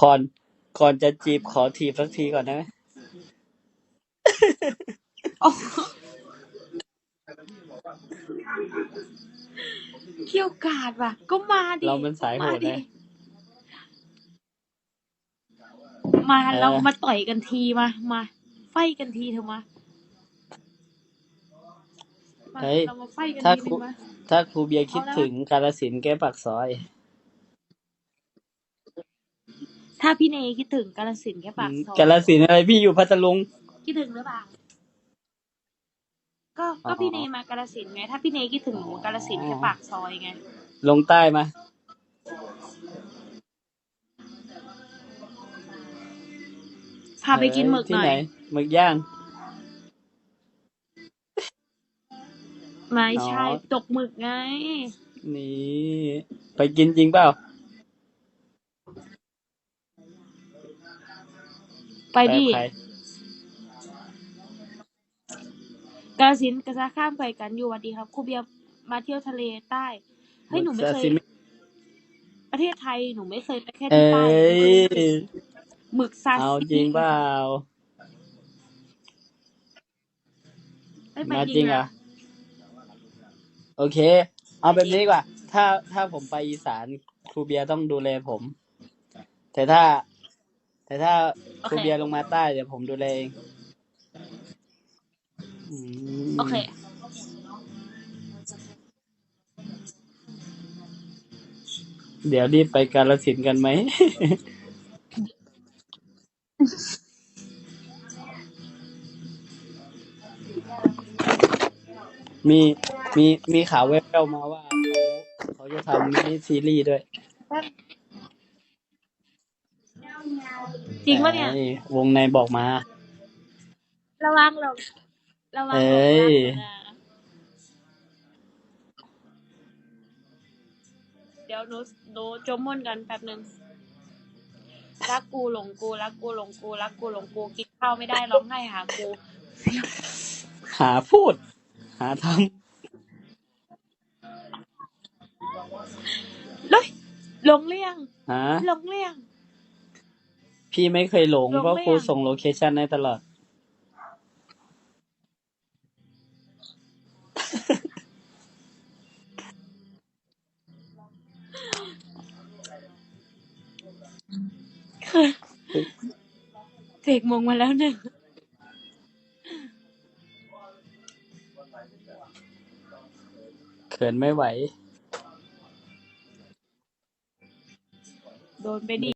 ก่อน ก่อนจะจีบขอถีบสักทีก่อนนะโอ้เกี่ยวกาดว่ะ ก็มาดิ เรามันสายโหดมาดิ นะ มาเออเรามาต่อยกันทีมา มา ไฟกันทีเถอะมา มา เฮ้ย เรามาไฟกันถ้าทีครูนึงมา ถ้าครูเบียร์คิดเอาแล้วถึงกาลสินธุ์แก้ปากซอย ถ้าพี่เนคิดถึงกาลสินธุ์แค่ปากซอยกาลสินธุ์อะไรพี่อยู่พัทลุง คิดถึงหรือเปล่า ก็อ๋อก็พี่เนมากาลสินธุ์ไง ถ้าพี่เนคิดถึงหนูกาลสินธุ์แค่ปากซอยไง ลงใต้มา พาไปกินหมึกที่หน่อไหนยหมึกย่าง ไม่ใช่อ๋อ ตกหมึกไง นี่ ไปกินจริงเปล่า ไปดิใครกาลสินธุ์กระซาข้ามไปกันอยู่สวัสดีครับครูเบียร์มาเที่ยวทะเลใต้เฮ้ยหนูไม่เคยซาซิมิประเทศไทยหนูไม่เคยไปแค่เอ้ที่ใต้หนูเคยไปยหมึกซาเอาซิจริงมิเปล่าไม่ไปมาจจริริงงอะ อะ โอเค เอาแบบนี้ดีกว่า ถ้าถ้าผมไปอีสานครูเบียร์ต้องดูแลผม แต่ถ้า แต่ถ้าโอครูเคเบียร์ลงมาใต้เดี๋ยวผมดูแลเองอืมโอเค เดี๋ยวรีบไปกาลสินธุ์กันไหม มีมีมีข่าวแว่วๆมาว่าเขาเขาจะทำมินิซีรีส์ด้วย จริงปะเนี่ย อ้วงในบอกมา ระวังหลงระวังหลเอ้งยรักนะเดี๋ยวหนูหนูจมม่นกันแป๊บหนึ่งรักกูหลงกูรักกูหลงกูรักกูหลงกูกินข้าวไม่ได้ร้องไห้หากู หาพูด หาทเลยหลงเลี่ยงำหาหลงเลี่ยง พี่ไม่เคยหลง หลงเพราะไม่ครูยังส่งโลเคชันให้ตลอด เสกมงมาแล้วหนึ่งเขินไม่ไหว โดนไปดิ